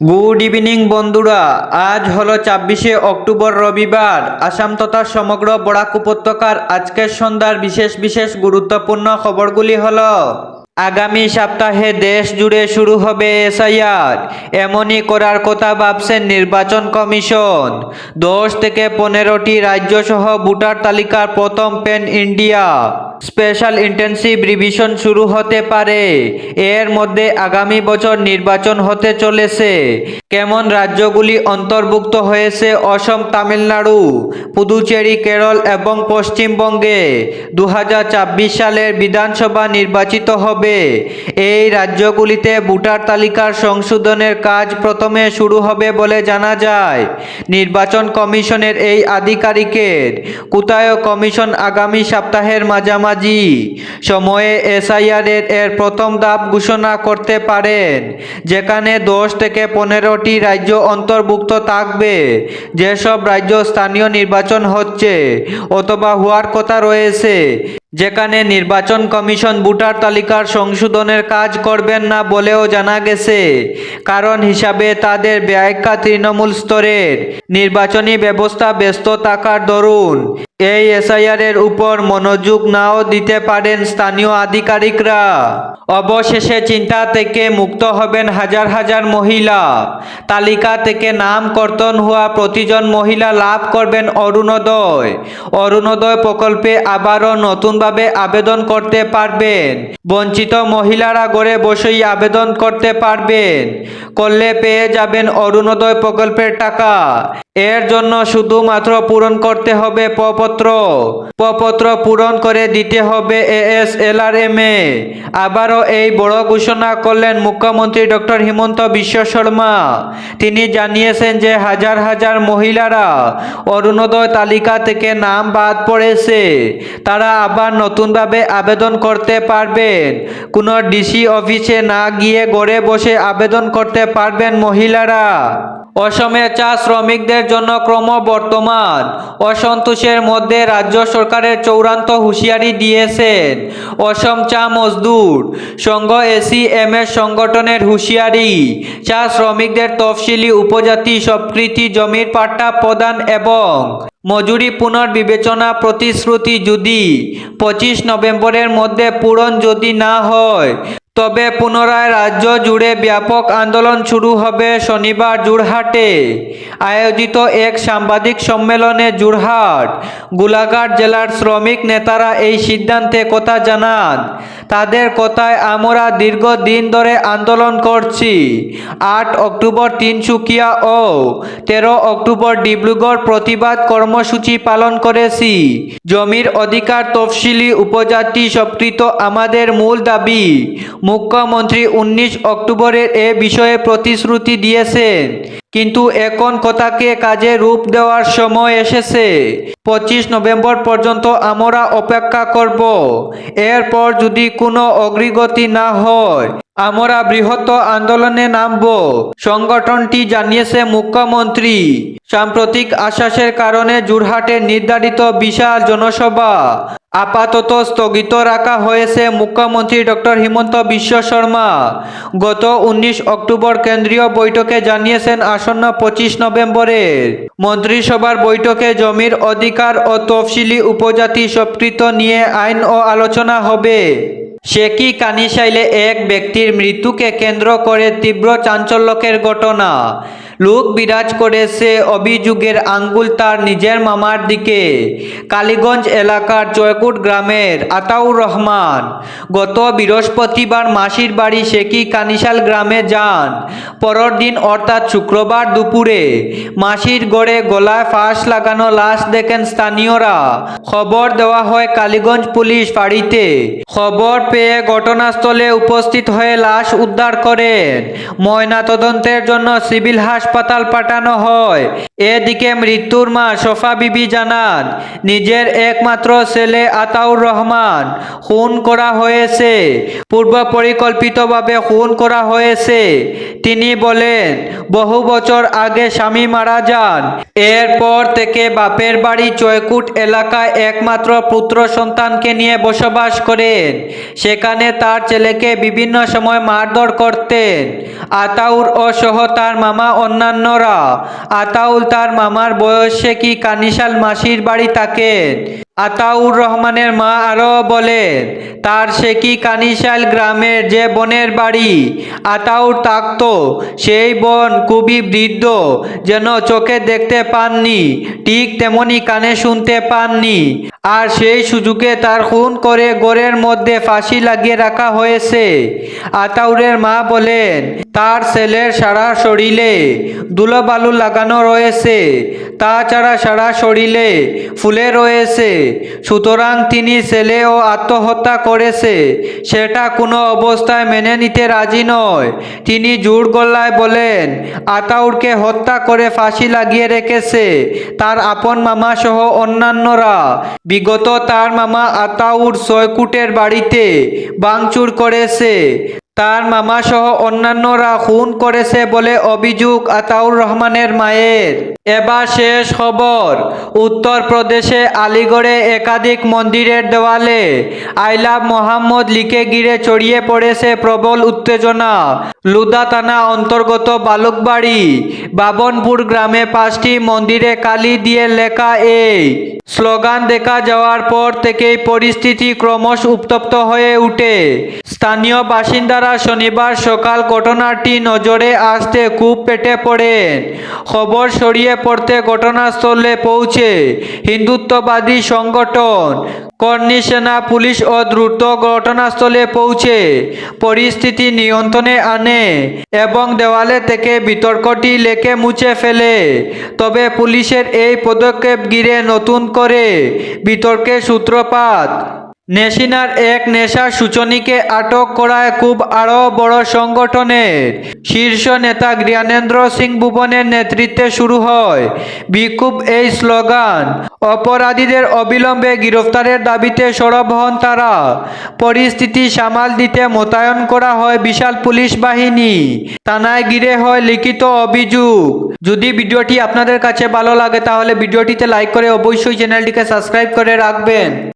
Good evening বন্ধুরা, আজ হলো ছাব্বিশে অক্টোবর রবিবার। আসাম তথা সমগ্র বরাক উপত্যকার আজকের সন্ধ্যার বিশেষ বিশেষ গুরুত্বপূর্ণ খবরগুলি হলো আগামী সপ্তাহে দেশ জুড়ে শুরু হবে এসআইআর। এমনই করার কথা ভাবছেন নির্বাচন কমিশন। দশ থেকে পনেরোটি রাজ্য সহ ভোটার তালিকার প্রথম pan India. Special intensive revision শুরু হতে পারে। এর মধ্যে আগামী বছর নির্বাচন হতে চলেছে। কেমন রাজ্যগুলি অন্তর্ভুক্ত হয়েছে অসম, তামিলনাড়ু, পুদুচেরি, কেরল এবং পশ্চিমবঙ্গে? দু সালের বিধানসভা নির্বাচিত হবে এই রাজ্যগুলিতে ভোটার তালিকার সংশোধনের কাজ প্রথমে শুরু হবে বলে জানা যায়। নির্বাচন কমিশনের এই আধিকারিকের, কোথায় কমিশন আগামী সপ্তাহের মাঝামাঝি। সময়ে এসআইআর এর প্রথম ধাপ ঘোষণা করতে পারেন, যেখানে দশ থেকে পনেরোটি রাজ্য অন্তর্ভুক্ত থাকবে। যেসব রাজ্য স্থানীয় নির্বাচন হচ্ছে অথবা হওয়ার কথা রয়েছে যেখানে নির্বাচন কমিশন ভোটার তালিকার সংশোধনের কাজ করবেন না বলেও জানা গেছে। কারণ হিসাবে তাদের ব্যাখ্যা তৃণমূল স্তরের নির্বাচনী ব্যবস্থা ব্যস্ত থাকার দরুন। এই এসআইআর এর উপর মনোযোগ নাও দিতে পারেন স্থানীয় আধিকারিকরা। অবশেষে চিন্তা থেকে মুক্ত হবেন হাজার হাজার মহিলা। তালিকা থেকে নাম কর্তন হওয়া প্রতিজন মহিলা লাভ করবেন অরুণোদয়। অরুণোদয় প্রকল্পে আবারও নতুনভাবে আবেদন করতে পারবেন। বঞ্চিত মহিলারা ঘরে বসেই আবেদন করতে পারবেন। করলে পেয়ে যাবেন অরুণোদয় প্রকল্পের টাকা। এর জন্য শুধুমাত্র পূরণ করতে হবে প্রপত্র প্রপত্র পূরণ করে দিতে হবে এএস এ। আবারও এই বড় ঘোষণা করলেন মুখ্যমন্ত্রী ডক্টর হিমন্ত বিশ্ব শর্মা। তিনি জানিয়েছেন যে হাজার হাজার মহিলারা অরুণোদয় তালিকা থেকে নাম বাদ পড়েছে। তারা আবার নতুনভাবে আবেদন করতে পারবেন। কোনো ডিসি অফিসে না গিয়ে ঘরে বসে আবেদন করতে পারবেন মহিলারা। অসমে চা শ্রমিকদের জন্য ক্রমবর্তমান অসন্তোষের মধ্যে রাজ্য সরকারের চূড়ান্ত হুঁশিয়ারি দিয়েছেন Assam Cha Mazdoor. Sangh AC M S সংগঠনের হুঁশিয়ারি। চা শ্রমিকদের তফসিলি উপজাতি স্বীকৃতি জমির পাট্টা প্রদান এবং মজুরি পুনর্বিবেচনা প্রতিশ্রুতি যদি পঁচিশ নভেম্বরের মধ্যে পূরণ যদি না হয় তবে পুনরায় রাজ্য জুড়ে ব্যাপক আন্দোলন শুরু হবে শনিবার জুরহাটে আয়োজিত এক সাংবাদিক সম্মেলনে জুরহাট গোলাঘাট জেলার শ্রমিক নেতারা এই সিদ্ধান্তে কথা জানান। তাদের কথায় আমরা দীর্ঘদিন ধরে আন্দোলন করছি। আট অক্টোবর তিনসুকিয়া ও তেরো অক্টোবর ডিব্রুগড় প্রতিবাদ কর্মসূচি পালন করেছি। জমির অধিকার তফসিলি উপজাতি স্বীকৃত আমাদের মূল দাবি। মুখ্যমন্ত্রী উনিশ অক্টোবরের এ বিষয়ে প্রতিশ্রুতি দিয়েছেন। কিন্তু এখন কথাকে কাজে রূপ দেওয়ার সময় এসেছে। পঁচিশ নভেম্বর পর্যন্ত আমরা অপেক্ষা করব। এরপর যদি কোনো অগ্রগতি না হয় আমরা বৃহৎ আন্দোলনে নামব। সংগঠনটি জানিয়েছে মুখ্যমন্ত্রী। সাম্প্রতিক আশ্বাসের কারণে জোরহাটে নির্ধারিত বিশাল জনসভা আপাতত স্থগিত রাখা হয়েছে মুখ্যমন্ত্রী ডক্টর হিমন্ত বিশ্ব শর্মা। গত উনিশ অক্টোবর কেন্দ্রীয় বৈঠকে জানিয়েছেন আসন্ন পঁচিশ নভেম্বরের। মন্ত্রিসভার বৈঠকে জমির অধিকার ও তফসিলি উপজাতি স্বীকৃত নিয়ে আইন ও আলোচনা হবে। শেকি কানিশাইলে এক ব্যক্তির মৃত্যুকে কেন্দ্র করে তীব্র চাঞ্চল্যকের ঘটনা? লোক বিরাজ করেছে অভিযোগের আঙ্গুল তার নিজের মামার দিকে। কালীগঞ্জ এলাকার জয়কুট গ্রামের আতাউর রহমান, গত বৃহস্পতিবার মাসির বাড়ি শেকি কানিশাল গ্রামে যান? পরের দিন অর্থাৎ শুক্রবার দুপুরে মাসির গড়ে গলায় ফাঁস লাগানো লাশ দেখেন স্থানীয়রা। খবর দেওয়া হয় কালীগঞ্জ পুলিশ ফাঁড়িতে খবর পেয়ে ঘটনাস্থলে উপস্থিত হয়ে লাশ উদ্ধার করেন। ময়নাতদন্তের জন্য সিভিল হাসপাতাল পাঠানো হয়। এদিকে মৃত্যুর মা সোফা বিবি জানান, নিজের একমাত্র ছেলে আতাউর রহমান খুন করা হয়েছে। পূর্ব পরিকল্পিতভাবে খুন করা হয়েছে। তিনি বলেন, বহু বছর আগে স্বামী মারা যান। এরপর থেকে বাপের বাড়ি চয়কুট এলাকায় একমাত্র পুত্র সন্তানকে নিয়ে বসবাস করেন। সেখানে তার ছেলেকে বিভিন্ন সময় মারধর করতেন। আতাউর ও সহ তার মামা অন্যান্যরা। আতাউল তার মামার বয়সে কি কানিশাল মাসির বাড়ি থাকেন? আতাউর রহমানের মা আরও বলেন তার সে কি কানিশাল গ্রামের যে বনের বাড়ি? আতাউর থাকত সেই বন খুবই বৃদ্ধ, যেন চোখে দেখতে পাননি, ঠিক তেমনি কানে শুনতে পাননি। আর সেই সুযোগে তার খুন করে গোরের মধ্যে ফাঁসি লাগিয়ে রাখা হয়েছে। আতাউরের মা বলেন, তার ছেলের সারা শরীরে ধুলোবালু লাগানো রয়েছে। তাছাড়া সারা শরীরে ফুলে রয়েছে। সুতরাং তিনি ছেলে ও আত্মহত্যা করেছে, সেটা কোনো অবস্থায় মেনে নিতে রাজি নয়। তিনি জোর গলায় বলেন, আতাউরকে হত্যা করে ফাঁসি লাগিয়ে রেখেছে তার আপন মামা সহ অন্যান্যরা। বিগত তার মামা আতাউর ছয়কুটের বাড়িতে ভাঙচুর করেছে। তার মামা সহ অন্যান্যরা খুন করেছে বলে অভিযোগ আতাউর রহমানের মায়ের। এবার শেষ খবর। উত্তরপ্রদেশে আলিগড়ে একাধিক মন্দিরের দেওয়ালে আই লাভ মোহাম্মদ লিখে গিরে ছড়িয়ে পড়েছে প্রবল উত্তেজনা। লুদা থানা অন্তর্গত বালুকবাড়ি, বাবনপুর গ্রামে পাঁচটি মন্দিরে কালি দিয়ে লেখা এই স্লোগান, দেখা যাওয়ার পর থেকেই পরিস্থিতি ক্রমশ উত্তপ্ত হয়ে উঠে। স্থানীয় বাসিন্দারা শনিবার সকাল ঘটনাটি নজরে আসতে খুব পেটে পড়েন খবর ছড়িয়ে পড়তে ঘটনাস্থলে পৌঁছে হিন্দুত্ববাদী সংগঠন কর্নি সেনা পুলিশ ও দ্রুত ঘটনাস্থলে পৌঁছে পরিস্থিতি নিয়ন্ত্রণে আনে এবং দেওয়ালে থেকে বিতর্কটি লেকে মুছে ফেলে। তবে পুলিশের এই পদক্ষেপ ঘিরে নতুন করে বিতর্কের সূত্রপাত নেশিনার এক নেশা সূচনীকে আটক করায় খুব আরও বড় সংগঠনের শীর্ষ নেতা জ্ঞানেন্দ্র সিং ভুবনের নেতৃত্বে শুরু হয়। বিক্ষোভ এই স্লোগান, অপরাধীদের অবিলম্বে গ্রেফতারের দাবিতে সরব হন তারা। পরিস্থিতি সামাল দিতে মোতায়েন করা হয় বিশাল পুলিশ বাহিনী। থানায় গিরে হয় লিখিত অভিযোগ। যদি ভিডিওটি আপনাদের কাছে ভালো লাগে তাহলে ভিডিওটিতে লাইক করে অবশ্যই চ্যানেলটিকে সাবস্ক্রাইব করে রাখবেন।